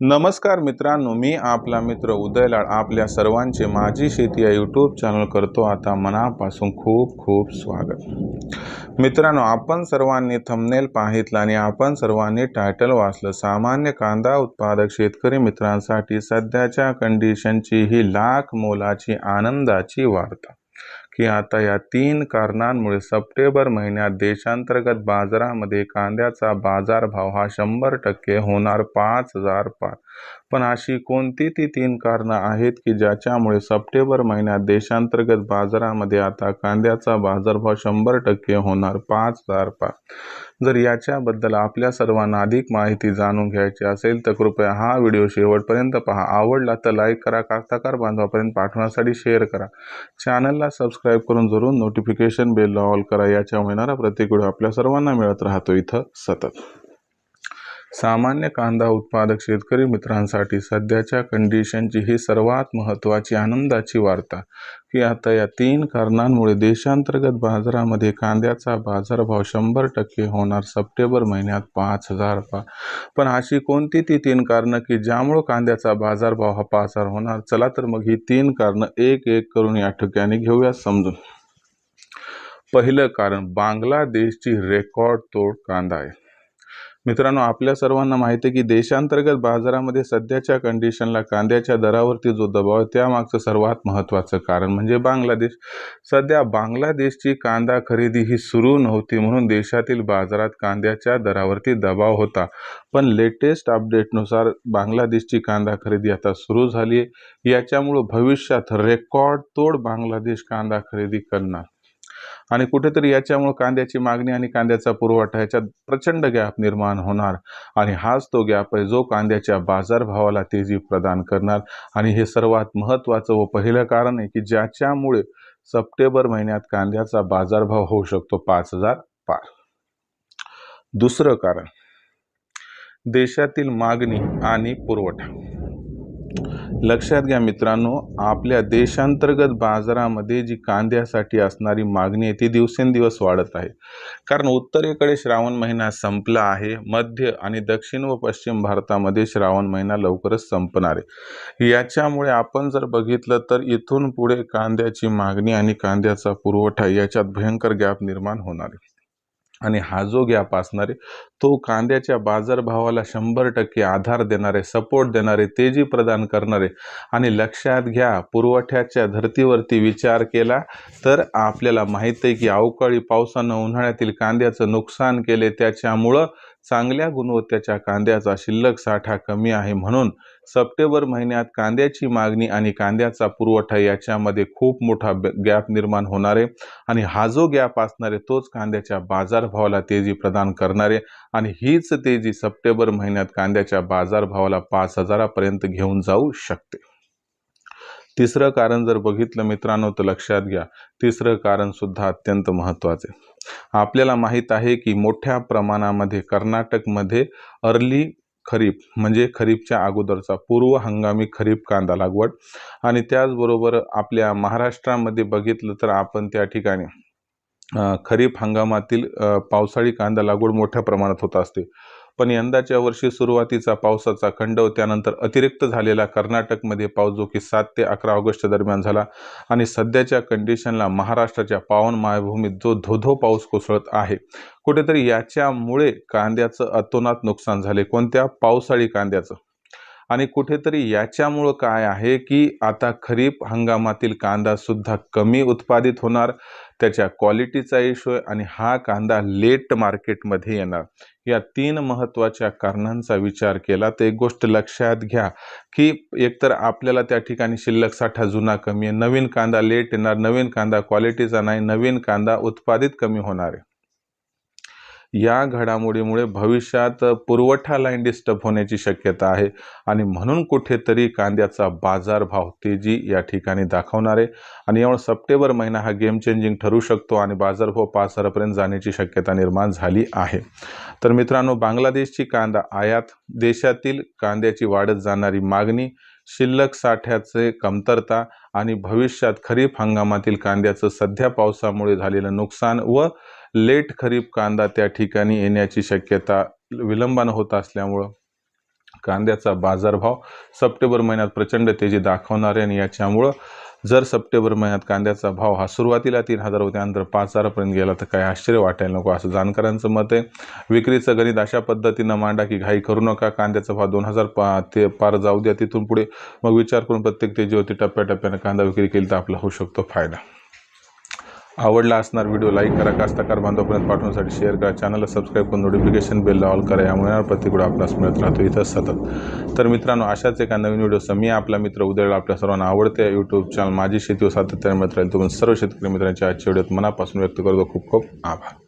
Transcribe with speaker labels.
Speaker 1: नमस्कार मित्रांनो मी आपला मित्र उदयलाड आपल्या सर्वांचे माझी शेती या यूट्यूब चॅनल करतो. आता मनापासून खूप खूप स्वागत. मित्रांनो आपण सर्वांनी थंबनेल पाहितलं आणि आपण सर्वांनी टायटल वाचलं. सामान्य कांदा उत्पादक शेतकरी मित्रांसाठी सध्याच्या कंडिशनची ही लाख मोलाची आनंदाची वार्ता. की आता या तीन कारणांमुळे सप्टेंबर महिन्यात देशांतर्गत बाजारामध्ये कांद्याचा बाजारभाव हा शंभर टक्के होणार पाच हजार पाच. पण अशी कोणती ती तीन कारणं आहेत की ज्याच्यामुळे सप्टेंबर महिन्यात देशांतर्गत बाजारामध्ये आता कांद्याचा बाजारभाव शंभर टक्के होणार पाच हजार पाच जर याच्याबद्दल आपल्या सर्वांना अधिक माहिती जाणून घ्यायची असेल तर कृपया हा व्हिडिओ शेवटपर्यंत पहा. आवडला तर लाईक करा कास्ताकार बांधवापर्यंत पाठवण्यासाठी शेअर करा. चॅनलला सबस्क्राईब करून जरूर नोटिफिकेशन बेल ऑल करा. याच्यामुळे येणारा प्रत्येक व्हिडिओ आपल्या सर्वांना मिळत राहतो. इथं सतत. सामान्य कांदा उत्पादक शेतकरी मित्रांसाठी सध्याच्या कंडिशनची ही सर्वात महत्त्वाची आनंदाची वार्ता. की आता या तीन कारणांमुळे देशांतर्गत बाजारामध्ये कांद्याचा बाजारभाव शंभर टक्के होणार सप्टेंबर महिन्यात पाच हजार पा पण अशी कोणती ती तीन कारणं की ज्यामुळं कांद्याचा बाजारभाव हा पाच हजार होणार? चला तर मग ही तीन कारणं एक एक करून या ठिकाणी घेऊया समजून. पहिलं कारण बांगलादेशची रेकॉर्ड तोड कांदा आहे. मित्रांनो आपल्या सर्वांना माहिती आहे की देशांतर्गत बाजारामध्ये सध्याच्या कंडिशनला कांद्याच्या दरावरती जो दबाव आहे त्यामागचं सर्वात महत्त्वाचं कारण म्हणजे बांगलादेश. सध्या बांगलादेशची कांदा खरेदी ही सुरू नव्हती म्हणून देशातील बाजारात कांद्याच्या दरावरती दबाव होता. पण लेटेस्ट अपडेटनुसार बांगलादेशची कांदा खरेदी आता सुरू झाली आहे. याच्यामुळं भविष्यात रेकॉर्ड तोड बांगलादेश कांदा खरेदी करणार. आणि कुठेतरी याच्यामुळे कांद्याची मागणी आणि कांद्याचा पुरवठा याच्यात प्रचंड गॅप निर्माण होणार. आणि हाच तो गॅप आहे जो कांद्याच्या बाजारभावाला तेजी प्रदान करणार. आणि हे सर्वात महत्त्वाचं व पहिलं कारण आहे की ज्याच्यामुळे सप्टेंबर महिन्यात कांद्याचा बाजारभाव होऊ शकतो पाच हजार पार. दुसरं कारण देशातील मागणी आणि पुरवठा. लक्षात घ्या मित्रांनो आपल्या देशांतर्गत बाजारामध्ये जी कांद्यासाठी असणारी मागणी आहे ती दिवसेंदिवस वाढत आहे. कारण उत्तरेकडे श्रावण महिना संपला आहे मध्य आणि दक्षिण व पश्चिम भारतामध्ये श्रावण महिना लवकरच संपणार आहे. याच्यामुळे आपण जर बघितलं तर इथून पुढे कांद्याची मागणी आणि कांद्याचा पुरवठा याच्यात भयंकर गॅप निर्माण होणार आहे. आणि हा जो गॅप असणारे तो कांद्याच्या बाजारभावाला शंभर टक्के आधार देणारे सपोर्ट देणारे तेजी प्रदान करणारे आणि लक्षात घ्या पुरवठ्याच्या धर्तीवरती विचार केला तर आपल्याला माहीत आहे की अवकाळी पावसानं उन्हाळ्यातील कांद्याचं नुकसान केले त्याच्यामुळं चांगल्या गुणवत्तेच्या कांद्याचा शिल्लक साठा कमी आहे म्हणून सप्टेंबर महिन्यात कांद्याची मागणी आणि कांद्याचा पुरवठा याच्यामध्ये खूप मोठा गॅप निर्माण होणारे आणि हा जो गॅप असणारे तोच कांद्याच्या बाजारभावाला तेजी प्रदान करणारे आणि हीच तेजी सप्टेंबर महिन्यात कांद्याच्या बाजारभावाला पाच हजारापर्यंत घेऊन जाऊ शकते. तिसरं कारण जर बघितलं मित्रांनो तर लक्षात घ्या. तिसरं कारण सुद्धा अत्यंत महत्त्वाचे आपल्याला माहीत आहे की मोठ्या प्रमाणामध्ये कर्नाटकमध्ये अर्ली खरीप म्हणजे खरीपच्या अगोदरचा पूर्व हंगामी खरीप कांदा लागवड. आणि त्याचबरोबर आपल्या महाराष्ट्रामध्ये बघितलं तर आपण त्या ठिकाणी खरीप हंगामातील पावसाळी कांदा लागवड मोठ्या प्रमाणात होत असते. पण यंदाच्या वर्षी सुरुवातीचा पावसाचा खंडव त्यानंतर अतिरिक्त झालेला कर्नाटकमध्ये पाऊस जो की सात ते अकरा ऑगस्ट दरम्यान झाला. आणि सध्याच्या कंडिशनला महाराष्ट्राच्या पावन मायभूमीत जो धोधो पाऊस कोसळत आहे. कुठेतरी याच्यामुळे कांद्याचं अतोनात नुकसान झाले. कोणत्या पावसाळी कांद्याचं? आणि कुठेतरी याच्यामुळं काय आहे की आता खरीप हंगामातील कांदासुद्धा कमी उत्पादित होणार त्याच्या क्वालिटीचा इश्यू आहे आणि हा कांदा लेट मार्केटमध्ये येणार. या तीन महत्त्वाच्या कारणांचा विचार केला तर एक गोष्ट लक्षात घ्या की एकतर आपल्याला त्या ठिकाणी शिल्लक साठा जुना कमी आहे नवीन कांदा लेट येणार नवीन कांदा क्वालिटीचा नाही नवीन कांदा उत्पादित कमी होणार आहे. या घडामोडीमुळे भविष्यात पुरवठा लाईन डिस्टर्ब होण्याची शक्यता आहे. आणि म्हणून कुठेतरी कांद्याचा बाजारभाव तेजी या ठिकाणी दाखवणार आहे. आणि यामुळे सप्टेंबर महिना हा गेम चेंजिंग ठरू शकतो आणि बाजारभाव पाच हजारापर्यंत जाण्याची शक्यता निर्माण झाली आहे. तर मित्रांनो बांगलादेशची कांदा आयात देशातील कांद्याची वाढत जाणारी मागणी शिल्लक साठ्याचे कमतरता आणि भविष्यात खरीप हंगामातील कांद्याचं सध्या पावसामुळे झालेलं नुकसान व लेट खरीप कांदा त्या ठिकाणी येण्याची शक्यता विलंबानं होत असल्यामुळं कांद्याचा बाजारभाव सप्टेंबर महिन्यात प्रचंड तेजी दाखवणार आहे आणि याच्यामुळं जर सप्टेंबर महिन्यात कांद्याचा भाव हा सुरुवातीला तीन हजार होते नंतर पाच हजारापर्यंत गेला तर काही आश्चर्य वाटायला नको असं जाणकारांचं मत आहे. विक्रीचं गणित अशा पद्धतीनं मांडा की घाई करू नका. कांद्याचा भाव दोन हजार पा ते पार जाऊ द्या. तिथून पुढे मग विचार करून प्रत्येक तेजीवरती टप्प्याटप्प्यानं कांदा विक्री केली तर आपला होऊ शकतो फायदा. आवडला असणार व्हिडिओ लाईक करा. कास्तकार बांधवापर्यंत पाठवण्यासाठी शेअर करा. चॅनलला सबस्क्राईब करून नोटिफिकेशन बेल ऑल करा. यामुळे प्रतिकूळ आपल्यास मिळत राहतो. इथं सतत. तर मित्रांनो अशाच एका नवीन व्हिडिओ मी आपला मित्र उदयला आपल्या सर्वांना आवडते. यूट्यूब चॅनल माझी शेती व सातत्याने मित्र राहील. तुम्ही सर्व शेतकरी मित्रांच्या आजच्या व्हिडिओत मनापासून व्यक्त करतो. खूप खूप आभार.